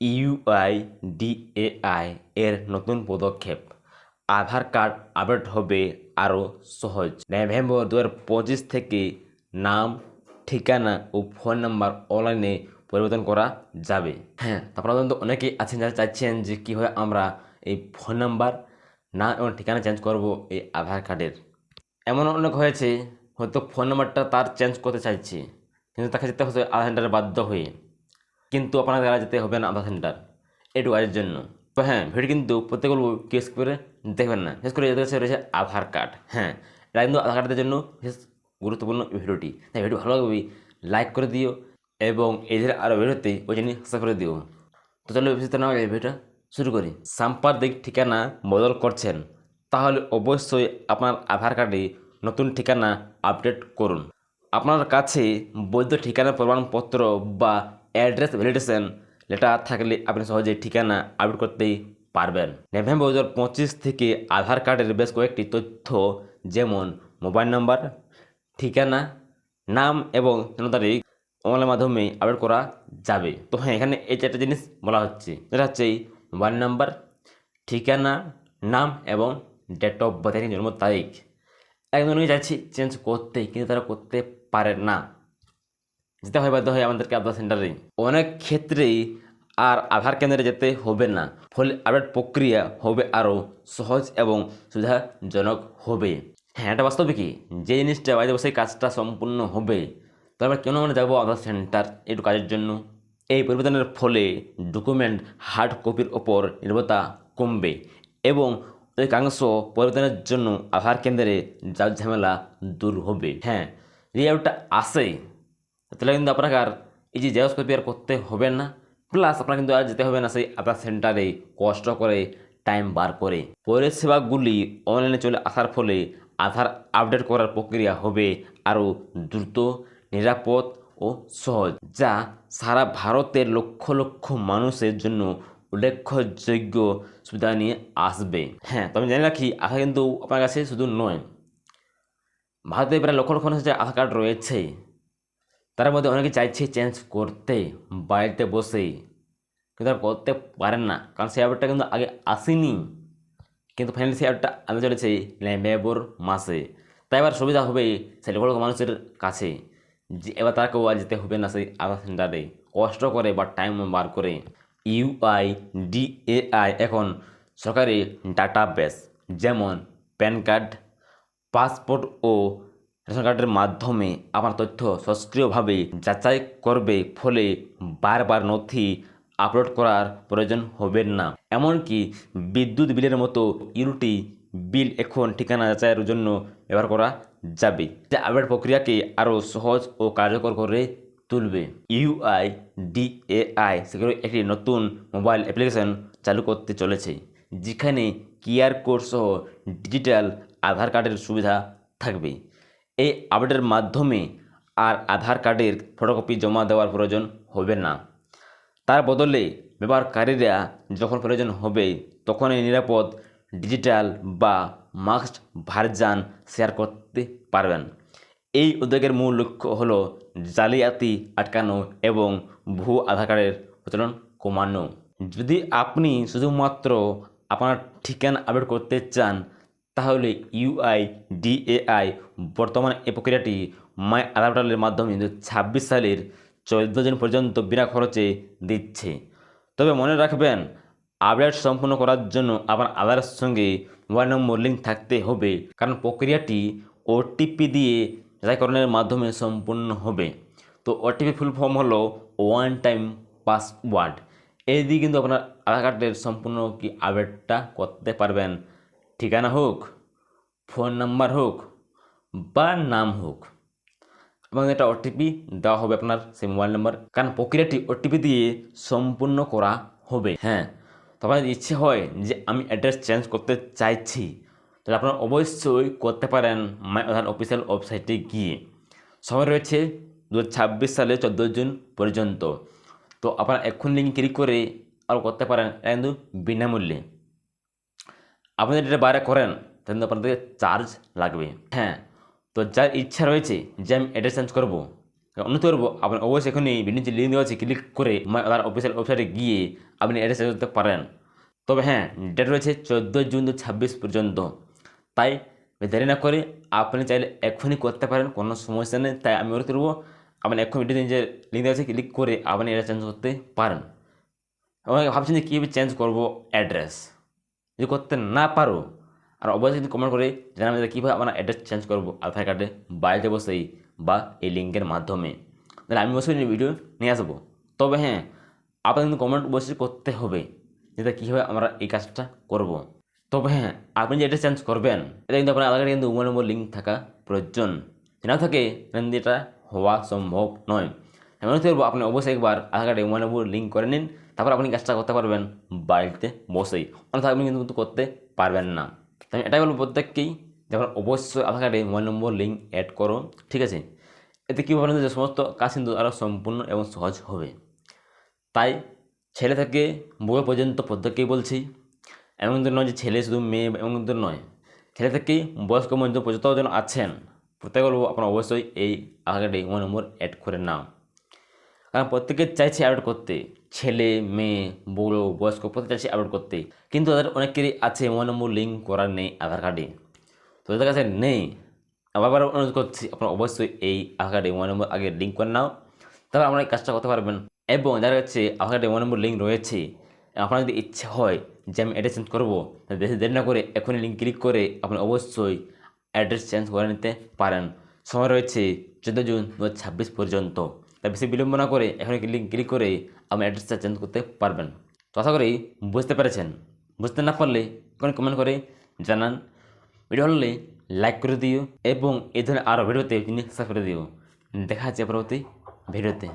UI DAI এর নতুন পদক্ষেপ। আধার কার্ড আপডেট হবে আরও সহজ। নভেম্বর দু পঁচিশ থেকে নাম, ঠিকানা ও ফোন নাম্বার অনলাইনে পরিবর্তন করা যাবে। হ্যাঁ আপনারা কিন্তু অনেকেই আছেন যারা চাইছেন যে কীভাবে আমরা এই ফোন নাম্বার নাম এবং ঠিকানা চেঞ্জ করব এই আধার কার্ডের। এমন অনেক হয়েছে, হয়তো ফোন নাম্বারটা তার চেঞ্জ করতে চাইছে, কিন্তু তাকে যেতে হচ্ছে আধার সেন্টারে বাধ্য হয়ে। কিন্তু আপনার দ্বারা যেতে হবে না আধার সেন্টার এটু কাজের জন্য। তো হ্যাঁ ভিডিও কিন্তু প্রত্যেক বলব কেস করে দেখবেন না। বিশেষ করে এদের কাছে রয়েছে আধার কার্ড। হ্যাঁ এটা কিন্তু আধার কার্ডের জন্য বিশেষ গুরুত্বপূর্ণ ভিডিওটি। তাই ভিডিও ভালো লাগবে লাইক করে দিও এবং এদের আরও ভিডিওতে ওই জন্য সাবস্ক্রাইব করে দিও। তো চলো বিশেষ না এই ভিডিওটা শুরু করি। সাম্পাদিক ঠিকানা বদল করছেন, তাহলে অবশ্যই আপনার আধার কার্ডে নতুন ঠিকানা আপডেট করুন। আপনার কাছে বৈধ ঠিকানা প্রমাণপত্র বা অ্যাড্রেস ভ্যালিডেশন লেটার থাকলে আপনি সহজে ঠিকানা আপডেট করতেই পারবেন। নভেম্বর দু হাজার পঁচিশ থেকে আধার কার্ডের বেশ কয়েকটি তথ্য, যেমন মোবাইল নাম্বার, ঠিকানা, নাম এবং জন্ম তারিখ অনলাইনের মাধ্যমে আপডেট করা যাবে। তো হ্যাঁ এখানে এই চারটে জিনিস বলা হচ্ছে। যেটা হচ্ছে এই মোবাইল নাম্বার, ঠিকানা, নাম এবং ডেট অফ বার্থ জন্ম তারিখ। একজন নিয়ে যাচ্ছি চেঞ্জ করতে কিন্তু তারা করতে পারে না। যেতে হয় বাধ্য হয় আমাদেরকে আধার সেন্টারে অনেক ক্ষেত্রেই আর আধার কেন্দ্রে যেতে হবে না, ফলে আপডেট প্রক্রিয়া হবে আরও সহজ এবং সুবিধাজনক হবে। হ্যাঁ এটা বাস্তবে কি? যে জিনিসটা বাড়িতে বসে কাজটা সম্পূর্ণ হবে তারপর কেন আমরা যাব আধার সেন্টার একটু কাজের জন্য? এই পরিবর্তনের ফলে ডকুমেন্ট হার্ড কপির ওপর নির্ভরতা কমবে এবং অধিকাংশ পরিবর্তনের জন্য আধার কেন্দ্রে যার ঝামেলা দূর হবে। হ্যাঁ ওটা আসে তাহলে কিন্তু আপনাকে আর এই যে জেরক্স কপি আর করতে হবে না। প্লাস আপনার কিন্তু আর যেতে হবে না সেই আধার সেন্টারে কষ্ট করে টাইম বার করে। পরিষেবাগুলি অনলাইনে চলে আসার ফলে আধার আপডেট করার প্রক্রিয়া হবে আরও দ্রুত, নিরাপদ ও সহজ, যা সারা ভারতের লক্ষ লক্ষ মানুষের জন্য উল্লেখযোগ্য সুবিধা নিয়ে আসবে। হ্যাঁ তো আমি জানি রাখি আধার কিন্তু আপনার কাছে শুধু নয়। ভারতে প্রায় লক্ষ লক্ষ মানুষের যে আধার কার্ড রয়েছে তার মধ্যে অনেকে চাইছে চেঞ্জ করতে, বাড়িতে বসেই। কিন্তু আর করতে পারেন না। কারণ সেই অ্যাপটা কিন্তু আগে আসেনি। কিন্তু ফাইনালি সেই অ্যাপটা আনতে চলেছে নভেম্বর মাসে। তাই এবার সুবিধা হবে সেই লক্ষ মানুষের কাছে। যে এবার তাকেও আর যেতে হবে না সেই আধার সেন্টারে। কষ্ট করে বা টাইম বার করে। ইউআই ডিএআই এখন সরকারি ডাটাবেস যেমন প্যান কার্ড পাসপোর্ট ও রেশন কার্ডের মাধ্যমে আপনার তথ্য সক্রিয়ভাবে যাচাই করবে ফলে বারবার নথি আপলোড করার প্রয়োজন হবে না। এমনকি বিদ্যুৎ বিলের মতো ইউটি বিল এখন ঠিকানা যাচাইয়ের জন্য ব্যবহার করা যাবে। যা আপডেট প্রক্রিয়াকে আরও সহজ ও কার্যকর করে তুলবে। ইউআই ডিএআই সেগুলো একটি নতুন মোবাইল অ্যাপ্লিকেশন চালু করতে চলেছে, যেখানে কিউআর কোড সহ ডিজিটাল আধার কার্ডের সুবিধা থাকবে। এই আপডেটের মাধ্যমে আর আধার কার্ডের ফটোকপি জমা দেওয়ার প্রয়োজন হবে না। তার বদলে ব্যবহারকারীরা যখন প্রয়োজন হবে তখন এই নিরাপদ, ডিজিটাল বা মাস্ক ভার্জান শেয়ার করতে পারবেন। এই উদ্যোগের মূল লক্ষ্য হল জালিয়াতি আটকানো এবং ভুয়ো আধার কার্ডের প্রচলন কমানো। যদি আপনি শুধুমাত্র আপনার ঠিকানা আপডেট করতে চান তাহলে ইউআই ডিএআই বর্তমানে এই প্রক্রিয়াটি মাই আধার মাধ্যমে দু ছাব্বিশ সালের চোদ্দ দিন পর্যন্ত বিনা খরচে দিচ্ছে। তবে মনে রাখবেন, আপডেট সম্পূর্ণ করার জন্য আপনার আধারের সঙ্গে মোবাইল নম্বর লিঙ্ক থাকতে হবে, কারণ প্রক্রিয়াটি ওটিপি দিয়ে যাচাইকরণের মাধ্যমে সম্পূর্ণ হবে। তো ওটিপি ফুল ফর্ম হলো ওয়ান টাইম পাসওয়ার্ড এই দিয়ে কিন্তু আপনার আধার কার্ডের সম্পূর্ণ কি আপডেটটা করতে পারবেন ঠিকানা হোক, ফোন নাম্বার হোক বা নাম হোক, এবং এটা ওটিপি দেওয়া হবে আপনার সেই মোবাইল নাম্বার। কারণ প্রক্রিয়াটি ওটিপি দিয়ে সম্পূর্ণ করা হবে। হ্যাঁ তো আপনার যদি ইচ্ছে হয় যে আমি অ্যাড্রেস চেঞ্জ করতে চাইছি, তাহলে আপনারা অবশ্যই করতে পারেন মাই আধার অফিসিয়াল ওয়েবসাইটে গিয়ে। সময় রয়েছে দু সালে চোদ্দ জুন পর্যন্ত। তো আপনারা এখন লিঙ্ক ক্লিক করে আর করতে পারেন, এটা কিন্তু বিনামূল্যে। আপনি যদি এটা বাইরে করেন, তাহলে আপনাদের চার্জ লাগবে। হ্যাঁ তো যার ইচ্ছা রয়েছে যে আমি অ্যাড্রেস চেঞ্জ করব, অনুরোধ করব, আপনি অবশ্যই এখনই ভিডিও যে লিঙ্ক দেওয়া আছে ক্লিক করে আমার অফিসিয়াল ওয়েবসাইটে গিয়ে আপনি অ্যাড্রেস চেঞ্জ করতে পারেন। তবে হ্যাঁ ডেট রয়েছে চোদ্দ জুন দু ছাব্বিশ পর্যন্ত। তাই দেরি না করে আপনি চাইলে এখনই করতে পারেন, কোনো সমস্যা নেই। তাই আমি অনুরোধ করব, আপনি এখন ভিডিও যে লিঙ্ক দেওয়া আছে ক্লিক করে আপনি এটা চেঞ্জ করতে পারেন। এবং ভাবছেন যে কীভাবে চেঞ্জ করব অ্যাড্রেস যদি করতে না পারো, আর অবশ্যই কিন্তু কমেন্ট করে জানাবেন যে কীভাবে আমরা অ্যাড্রেস চেঞ্জ করব, আধার কার্ডে বাড়িতে বসেই বা এই লিঙ্কের মাধ্যমে। তাহলে আমি অবশ্যই ভিডিও নিয়ে আসব। তবে হ্যাঁ আপনাদের কিন্তু কমেন্ট অবশ্যই করতে হবে যেটা কীভাবে আমরা এই কাজটা করব। তবে হ্যাঁ আপনি যে অ্যাড্রেস চেঞ্জ করবেন, এটা কিন্তু আপনার আধার কার্ডে কিন্তু মোবাইল নম্বর লিঙ্ক থাকা প্রয়োজন। না থাকে এটা হওয়া সম্ভব নয়। এমন পারব আপনি অবশ্যই একবার আধার কার্ডে মোবাইল নম্বর লিঙ্ক করে নিন। তারপর আপনি কাজটা করতে পারবেন বাড়িতে বসেই। অন্যথা আপনি কিন্তু করতে পারবেন না। তো আমি এটাই বলব প্রত্যেককেই। যেমন অবশ্যই আধার কার্ডে মোবাইল নম্বর লিঙ্ক অ্যাড করো, ঠিক আছে? এতে কী হবে যে সমস্ত কাজ কিন্তু আরও সম্পূর্ণ এবং সহজ হবে। তাই ছেলে থেকে বউ পর্যন্ত প্রত্যেককেই বলছি, এমন কিন্তু নয় যে ছেলে শুধু মেয়ে, এমন কিন্তু নয়। ছেলে থেকেই বয়স্ক মধ্যে পর্যন্ত যেন আছেন প্রত্যেক বলব আপনার অবশ্যই এই আধার কার্ডে মোবাইল নম্বর অ্যাড করে নাও। কারণ প্রত্যেকে চাইছে আপডেট করতে। ছেলে, মেয়ে, বুড়ো, বয়স্ক প্রত্যেকে সে আপলোড করতে কিন্তু তাদের অনেকেরই আছে মোবাইল নম্বর লিঙ্ক করার নেই আধার কার্ডে তো তাদের কাছে নেই। আবার অনুরোধ করছি, আপনারা অবশ্যই এই আধার কার্ডে মোবাইল নম্বর আগে লিঙ্ক করে নাও তারপর আপনারা এই কাজটা করতে পারবেন। এবং যারা হচ্ছে আধার কার্ডে মোবাইল নম্বর লিঙ্ক রয়েছে। আপনার যদি ইচ্ছে হয় যে আমি অ্যাড্রেস চেঞ্জ করব বেশি দেরি না করে এখনই লিঙ্ক ক্লিক করে আপনি অবশ্যই অ্যাড্রেস চেঞ্জ করে নিতে পারেন। সময় রয়েছে চোদ্দ জুন দু পর্যন্ত। তাই বেশি বিলম্ব না করে এখন লিঙ্ক ক্লিক করে আপনি অ্যাড্রেসটা চেঞ্জ করতে পারবেন। তো আশা করি বুঝতে পেরেছেন। বুঝতে না পারলে এখন কমেন্ট করে জানান। ভিডিও হলে লাইক করে দিও এবং এই ধরনের আরও ভিডিওতে তিনি সাবস্ক্রাইব করে দিও। দেখা যাচ্ছে পরবর্তী ভিডিওতে